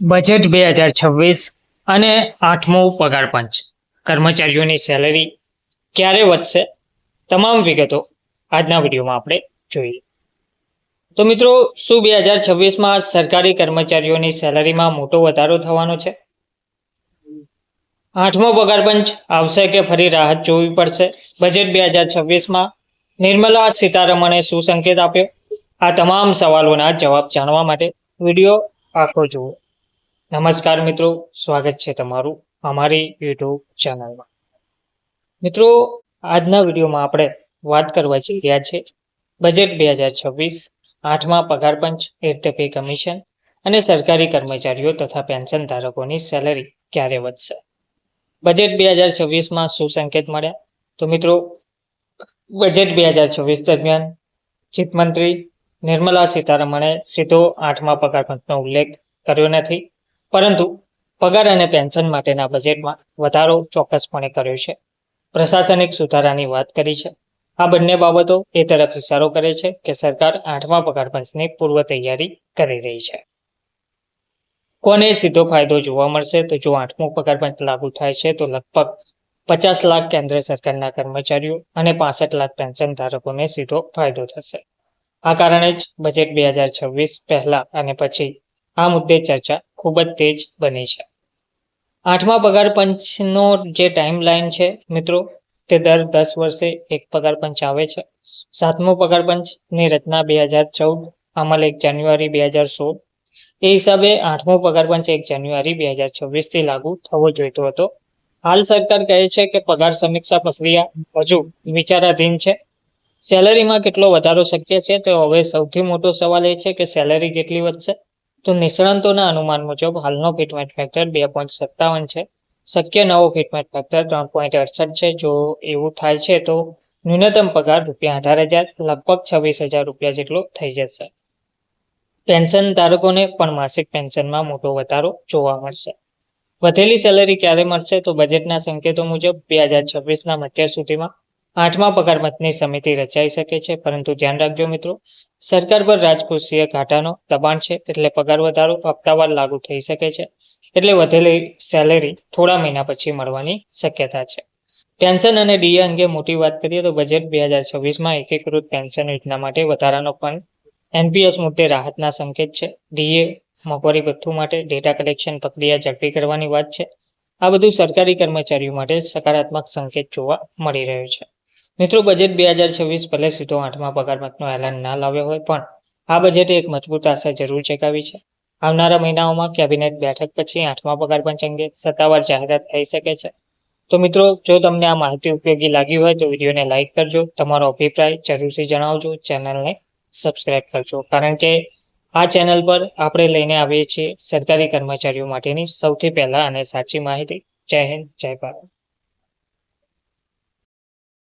Budget બે હજાર છવ્વીસ અને આઠમો પગાર પંચ. કર્મચારીઓની સેલેરી ક્યારે વધશે? તમામ વિગતો આજના વિડીયોમાં આપણે જોઈએ. તો મિત્રો, શું બે હજાર છવ્વીસમાં સરકારી કર્મચારીઓની સેલેરીમાં મોટો વધારો થવાનો છે? આઠમો પગાર પંચ આવશે કે ફરી રાહત જોવી પડશે? બજેટ બે હજાર છવ્વીસમાં નિર્મલા સીતારમણે શું સંકેત આપ્યો? આ તમામ સવાલોના જવાબ જાણવા માટે વીડિયો આખો જુઓ. નમસ્કાર મિત્રો, સ્વાગત છે તમારું અમારી યુટ્યુબ ચેનલમાં. મિત્રો, આજના વિડીયોમાં આપણે વાત કરવા જઈ રહ્યા છે બજેટ બે હજાર છવ્વીસ, આઠમા પગાર પંચ પે કમિશન અને સરકારી કર્મચારીઓ તથા પેન્શન ધારકોની સેલરી ક્યારે વધશે? બજેટ બે હજાર છવ્વીસમાં શું સંકેત મળ્યા? તો મિત્રો, બજેટ બે હજાર છવ્વીસ દરમિયાન ચિત્તમંત્રી નિર્મલા સીતારમણે સીધો આઠમા પગાર પંચનો ઉલ્લેખ કર્યો નથી. પરંતુ પગાર અને પેન્શન માટેના બજેટમાં વધારો ચોક્કસપણે કર્યો છે. પ્રશાસનિક સુધારાની વાત કરી છે. આ બંને બાબતો એ તરફ ઇશારો કરે છે કે સરકાર આઠમા પગાર પૂર્વ તૈયારી કરી રહી છે. કોને સીધો ફાયદો જોવા મળશે? તો જો આઠમો પગાર પંચ લાગુ થાય છે, તો લગભગ પચાસ લાખ કેન્દ્ર સરકારના કર્મચારીઓ અને પાસઠ લાખ પેન્શન ધારકોને સીધો ફાયદો થશે. આ કારણે જ બજેટ બે હજાર છવ્વીસ પહેલા અને પછી આ મુદ્દે ચર્ચા ખૂબ જ તેજ બની છે. આઠમા પગાર પંચનો જે ટાઈમ લાઈન છે મિત્રો, તે દર દસ વર્ષે એક પગાર પંચ આવે છે. સાતમો પગાર પંચની રચના બે હજાર ચૌદ અમલ એક જાન્યુઆરી બે હજાર સોળ. એ હિસાબે આઠમો પગાર પંચ એક જાન્યુઆરી બે હજાર છવ્વીસથી લાગુ થવો જોઈતો હતો. હાલ સરકાર કહે છે કે પગાર સમીક્ષા પ્રક્રિયા હજુ વિચારાધીન છે. સેલરીમાં કેટલો વધારો શક્ય છે, તો હવે સૌથી મોટો સવાલ એ છે કે સેલરી કેટલી વધશે? તો નિષ્ણાંતોના અનુમાન મુજબ હાલનો ફિટમેન્ટ ફેક્ટર બે પોઈન્ટ સત્તાવન છે. શક્ય નવો ફિટમેન્ટ ફેક્ટર ત્રણ પોઈન્ટ અડસઠ છે. જો એવું થાય છે તો ન્યૂનતમ પગાર રૂપિયા અઢાર હજાર, લગભગ છવ્વીસ હજાર રૂપિયા જેટલો થઈ જશે. પેન્શન ધારકોને પણ માસિક પેન્શનમાં મોટો વધારો જોવા મળશે. વધેલી સેલરી ક્યારે મળશે તો બજેટના સંકેતો મુજબ બે હજાર છવ્વીસના મધ્ય સુધીમાં આઠમા પગાર પંચની સમિતિ રચાઈ શકે છે, પરંતુ ધ્યાન રાખજો મિત્રો, સરકાર પર રાજકોષીય ઘાટાનો દબાણ છે, એટલે પગાર વધારો હપ્તાવાર લાગુ થઈ શકે છે, એટલે વધેલી સેલેરી થોડા મહિના પછી મળવાની શક્યતા છે. પેન્શન અને ડીએ અંગે મોટી વાત કરીએ તો બજેટ બે હજાર છવ્વીસમાં એકીકૃત પેન્શન યોજના માટે વધારાનો પણ એનપીએસ મુદ્દે રાહતના સંકેત છે, ડીએ મોંઘવારી ભથ્થું માટે ડેટા કલેક્શન પ્રક્રિયા ઝડપી કરવાની વાત છે, આ બધું સરકારી કર્મચારીઓ માટે સકારાત્મક સંકેત જોવા મળી રહ્યો છે. મિત્રો બજેટ બે હજાર છવ્વીસ ભલે સીધો આઠમા પગાર પંચનો એલાન ના લાવ્યો હોય, પણ આ બજેટે એક મજબૂત આશા જરૂર ચકાવી છે. આવનારા મહિનાઓમાં કેબિનેટ બેઠક પછી આઠમા પગાર પંચ અંગે સત્તાવાર જાહેરાત થઈ શકે છે. તો મિત્રો, જો તમને આ માહિતી ઉપયોગી લાગી હોય તો વિડીયોને લાઇક કરજો, તમારો અભિપ્રાય જરૂરથી જણાવજો, ચેનલને સબસ્ક્રાઇબ કરજો. કારણ કે આ ચેનલ પર આપણે લઈને આવીએ છીએ સરકારી કર્મચારીઓ માટેની સૌથી પહેલા અને સાચી માહિતી. જય હિન્દ, જય ભારત.